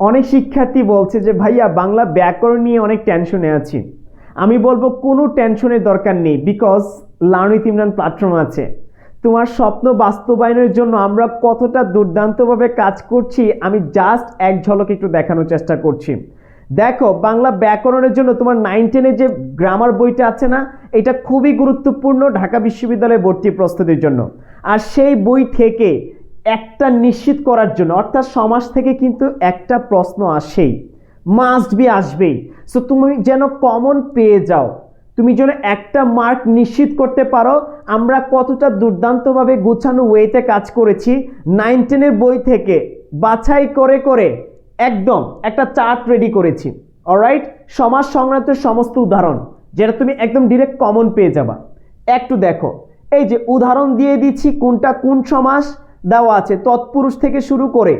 অনেক শিক্ষার্থী বলছে যে, ভাইয়া, বাংলা ব্যাকরণ নিয়ে অনেক টেনশনে আছি। আমি বলব কোনো টেনশনের দরকার নেই বিকজ লার্নিং ইমরান প্ল্যাটফর্ম আছে। তোমার স্বপ্ন বাস্তবায়নের জন্য আমরা কতটা দুর্দান্তভাবে কাজ করছি, আমি জাস্ট এক ঝলক একটু দেখানোর চেষ্টা করছি। দেখো, বাংলা ব্যাকরণের জন্য তোমার নাইন টেনের যে গ্রামার বইটা আছে না, এটা খুবই গুরুত্বপূর্ণ ঢাকা বিশ্ববিদ্যালয়ে ভর্তি প্রস্তুতির জন্য। আর সেই বই থেকে একটা নিশ্চিত করার জন্য, অর্থাৎ সমাজ থেকে কিন্তু একটা প্রশ্ন আসেই মাস্ট বি আসবেই। সো তুমি যেন কমন পেয়ে যাও, তুমি যেন একটা মার্ক নিশ্চিত করতে পারো, আমরা কতটা দুর্দান্তভাবে গুছানো ওয়েতে কাজ করেছি নাইন টেনের বই থেকে বাছাই করে করে একদম একটা চার্ট রেডি করেছি। অলরাইট সমাজ সংক্রান্ত সমস্ত উদাহরণ, যেটা তুমি একদম ডিরেক্ট কমন পেয়ে যাবা। একটু দেখো, এই যে উদাহরণ দিয়ে দিচ্ছি, কোনটা কোন সমাস দেওয়া আছে, তৎপুরুষ থেকে শুরু করে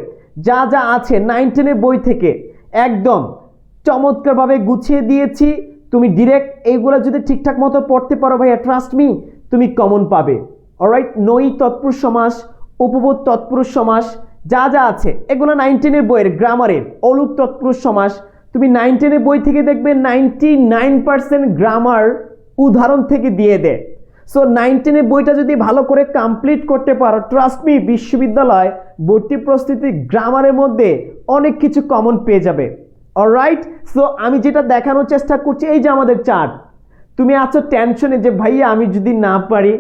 যা যা আছে নাইন টেনের বই থেকে একদম চমৎকারভাবে গুছিয়ে দিয়েছি। তুমি ডিরেক্ট এইগুলো যদি ঠিকঠাক মতো পড়তে পারো ভাইয়া ট্রাস্ট মি তুমি কমন পাবে। অলরাইট নই তৎপুরুষ সমাস, উপবোধ তৎপুরুষ সমাস, যা যা আছে, এগুলো নাইন টেনের বইয়ের গ্রামারের অলুক তৎপুরুষ সমাস, তুমি নাইন টেনের বই থেকে দেখবে নাইনটি নাইন পার্সেন্ট গ্রামার উদাহরণ থেকে দিয়ে দেয়। সো নাইন টেনের বইটা যদি ভালো করে কমপ্লিট করতে পারো ট্রাস্ট মি বিশ্ববিদ্যালয় ভর্তি প্রস্তুতি, গ্রামারের মধ্যে অনেক কিছু কমন পেয়ে যাবে। অলরাইট সো আমি যেটা দেখানোর চেষ্টা করছি, এই যে আমাদের চার্ট তুমি আছো টেনশনে যে, ভাইয়া, আমি যদি না পারি,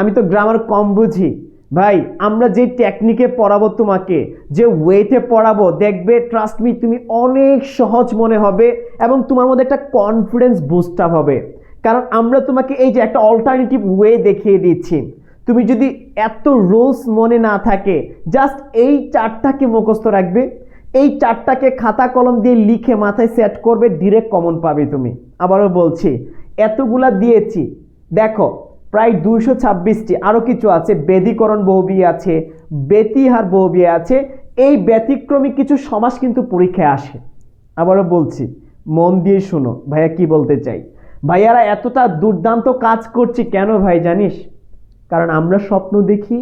আমি তো গ্রামার কম বুঝি। ভাই, আমরা যে টেকনিকে পড়াবো তোমাকে, যে ওয়েতে পড়াবো, দেখবে ট্রাস্ট মি তুমি অনেক সহজ মনে হবে এবং তোমার মধ্যে একটা কনফিডেন্স বুস্ট আপ হবে। কারণ আমরা তোমাকে এই যে একটা অল্টারনেটিভ ওয়ে দেখিয়ে দিচ্ছি। তুমি যদি এত রুলস মনে না থাকে জাস্ট এই চারটাকে মুখস্থ রাখবে, এই চারটাকে খাতা কলম দিয়ে লিখে মাথায় সেট করবে ডিরেক্ট কমন পাবে তুমি। আবারও বলছি, এতগুলা দিয়েছি। দেখো, প্রায় দুইশো ছাব্বিশটি আরও কিছু আছে বেদীকরণ বহুবিয়ে আছে, ব্যতিহার বহুবিয়ে আছে, এই ব্যতিক্রমী কিছু সমাস কিন্তু পরীক্ষায় আসে। আবারও বলছি, মন দিয়ে শোনো, ভাইয়া কি বলতে চাই? ভাইয়ারা, এতটা দুর্দান্ত কাজ করছি কেন ভাই জানিস? কারণ আমরা স্বপ্ন দেখি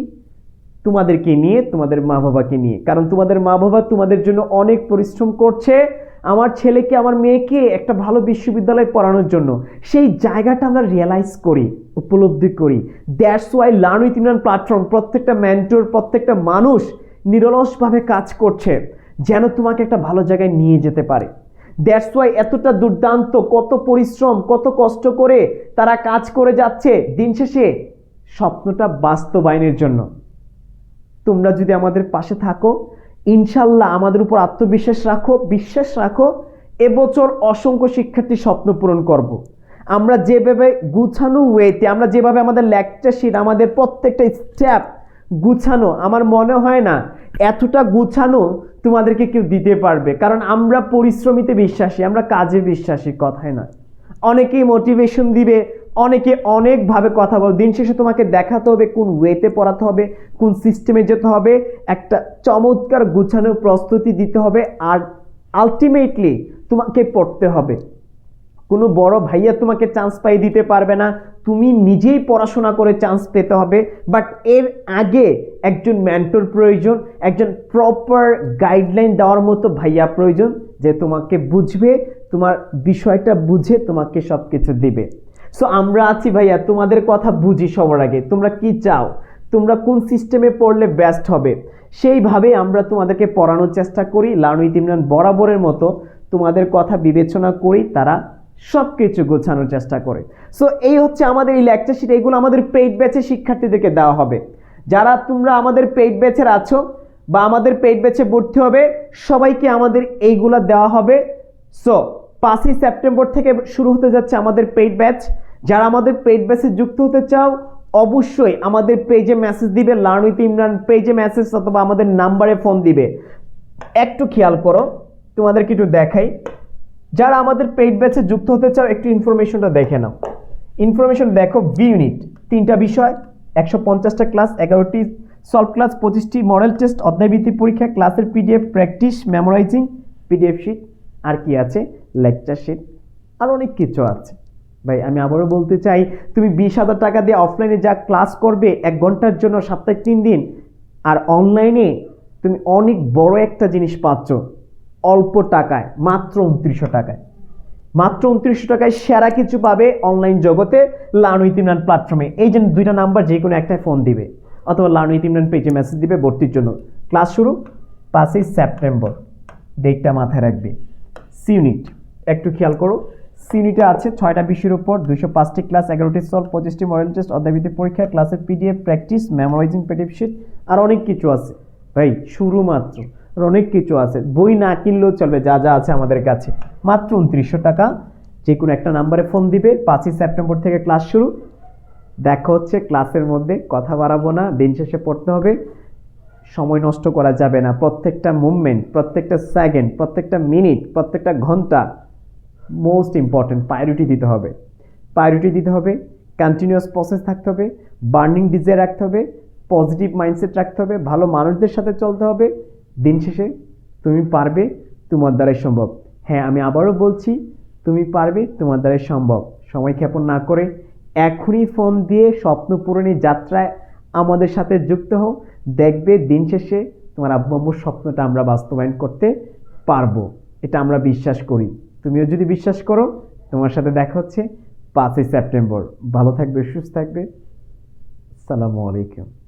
তোমাদেরকে নিয়ে, তোমাদের মা বাবাকে নিয়ে। কারণ তোমাদের মা বাবা তোমাদের জন্য অনেক পরিশ্রম করছে আমার ছেলেকে, আমার মেয়েকে একটা ভালো বিশ্ববিদ্যালয়ে পড়ানোর জন্য। সেই জায়গাটা আমরা রিয়েলাইজ করি, উপলব্ধি করি। That's why learn with Imran platform প্রত্যেকটা মেন্টর প্রত্যেকটা মানুষ নিরলসভাবে কাজ করছে, যেন তোমাকে একটা ভালো জায়গায় নিয়ে যেতে পারে। দ্যাটস ওয়াই এতটা দুর্দান্ত, কত পরিশ্রম, কত কষ্ট করে তারা কাজ করে যাচ্ছে দিন শেষে স্বপ্নটা বাস্তবায়নের জন্য তোমরা যদি আমাদের পাশে থাকো, ইনশাল্লাহ আমাদের উপর আত্মবিশ্বাস রাখো, বিশ্বাস রাখো, এবছর অসংখ্য শিক্ষার্থী স্বপ্ন পূরণ করব। আমরা যেভাবে গুছানো ওয়েতে, আমরা যেভাবে আমাদের লেকচার শিট, আমাদের প্রত্যেকটা স্টেপ গুছানো, আমার মনে হয় না এতটা গুছানো তোমাদেরকে কেউ দিতে পারবে। কারণ আমরা পরিশ্রমিতে বিশ্বাসী, আমরা কাজে বিশ্বাসী, কথায় নয়। অনেকেই মোটিভেশন দিবে, অনেকে অনেকভাবে কথা বল দিন শেষে তোমাকে দেখাতে হবে কোন ওয়েতে পড়াতে হবে, কোন সিস্টেমে যেতে হবে, একটা চমৎকার গুছানো প্রস্তুতি দিতে হবে, আর আলটিমেটলি তোমাকে পড়তে হবে। কোনো বড় ভাইয়া তোমাকে চান্স পাই দিতে পারবে না তুমি নিজেই পড়াশোনা করে চান্স পেতে হবে বাট এর আগে একজন মেন্টর প্রয়োজন, একজন প্রপার গাইডলাইন দেওয়ার মতো ভাইয়া প্রয়োজন যে তোমাকে বুঝবে, তোমার বিষয়টা বুঝে তোমাকে সব কিছু দিবে। সো আমরা আছি ভাইয়া, তোমাদের কথা বুঝি সবার আগে, তোমরা কি চাও? তোমরা কোন সিস্টেমে পড়লে বেস্ট হবে? সেইভাবে আমরা তোমাদেরকে পড়ানোর চেষ্টা করি, লার্ন উইথ ইমরান বরাবরের মতো তোমাদের কথা বিবেচনা করি, তারা সব কিছু গোছানোর চেষ্টা করে। সো এই হচ্ছে আমাদের এই লেকচার শিট এইগুলো আমাদের পেইড ব্যাচে শিক্ষার্থীদেরকে দেওয়া হবে। যারা তোমরা আমাদের পেইড ব্যাচের আছো বা আমাদের পেইড ব্যাচে ভর্তি হবে, সবাইকে আমাদের এইগুলা দেওয়া হবে। সো পাঁচই সেপ্টেম্বর থেকে শুরু হতে যাচ্ছে আমাদের পেইড ব্যাচ যারা আমাদের পেইড ব্যাচে যুক্ত হতে চাও, অবশ্যই আমাদের পেজে মেসেজ দিবে লার্ন উইথ ইমরান পেজে মেসেজ অথবা আমাদের নাম্বারে ফোন দিবে। একটু খেয়াল করো, তোমাদেরকে একটু দেখাই। যারা আমাদের পেইড ব্যাচে যুক্ত হতে চাও, একটু ইনফরমেশনটা দেখে নাও। ইনফরমেশন দেখো বি ইউনিট তিনটা বিষয়, একশো পঞ্চাশটা ক্লাস এগারোটি সলভ ক্লাস পঁচিশটি মডেল টেস্ট অধ্যায়ভিত্তিক পরীক্ষা ক্লাসের PDF practice memorising PDF sheet আর কি আছে? লেকচার শিট আর অনেক কিছু আছে। ভাই, আমি আবারও বলতে চাই, তুমি বিশ হাজার টাকা দিয়ে অফলাইনে যা ক্লাস করবে, এক ঘণ্টার জন্য, সপ্তাহে তিন দিন, আর অনলাইনে তুমি অনেক বড় একটা জিনিস পাচ্ছ। অল্প টাকায়, মাত্র উনত্রিশশো টাকায়। মাত্র উনত্রিশশো টাকায় সেরা কিছু পাবে অনলাইন জগতে লার্ন উইথ ইমরান প্ল্যাটফর্মে এই যে দুইটা নাম্বার যে কোনো একটাই ফোন দিবে, অথবা লার্ন উইথ ইমরান পেজে মেসেজ দিবে ভর্তির জন্য। ক্লাস শুরু পাঁচই সেপ্টেম্বর ডেটটা মাথায় রাখবে। সি ইউনিট একটু খেয়াল করো সি ইউনিটে আছে ছয়টা বিষয়ের উপর দুশো পাঁচটি ক্লাস এগারোটি সলভ পঁচিশটি মডেল টেস্ট অধ্যায়ভিত্তিক পরীক্ষা ক্লাসের পিডিএফ প্র্যাকটিস মেমোরাইজিং পেটিভ আর অনেক কিছু আছে। ভাই, শুরু মাত্র। অনেক কিছু আছে। বই না কিনলেও চলবে, যা যা আছে আমাদের কাছে। মাত্র উনত্রিশশো টাকা। যে কোনো একটা নাম্বারে ফোন দিবে। পাঁচই সেপ্টেম্বর থেকে ক্লাস শুরু। দেখা হচ্ছে ক্লাসের মধ্যে, কথা বাড়াবো না, দিন শেষে পড়তে হবে। সময় নষ্ট করা যাবে না। প্রত্যেকটা মুভমেন্ট প্রত্যেকটা সেকেন্ড প্রত্যেকটা মিনিট প্রত্যেকটা ঘণ্টা মোস্ট ইম্পর্টেন্ট প্রায়োরিটি দিতে হবে। প্রায়োরিটি দিতে হবে। কন্টিনিউয়াস প্রসেস থাকতে হবে। বার্নিং ডিজায়ার রাখতে হবে। পজিটিভ মাইন্ডসেট রাখতে হবে। ভালো মানুষদের সাথে চলতে হবে। দিন শেষে তুমি পারবে, তোমার দ্বারাই সম্ভব। হ্যাঁ আমি আবারও বলছি, তুমি পারবে, তোমার দ্বারাই সম্ভব। সময় ক্ষেপণ না করে এখনই ফোন দিয়ে স্বপ্ন পূরণের যাত্রায় আমাদের সাথে যুক্ত হও। দেখবে দিন শেষে তোমার আব্বু আম্মুর স্বপ্নটা আমরা বাস্তবায়ন করতে পারব। এটা আমরা বিশ্বাস করি। তুমিও যদি বিশ্বাস করো, তোমার সাথে দেখা হচ্ছে পাঁচই সেপ্টেম্বর। ভালো থাকবে, সুস্থ থাকবে। সালামু আলাইকুম।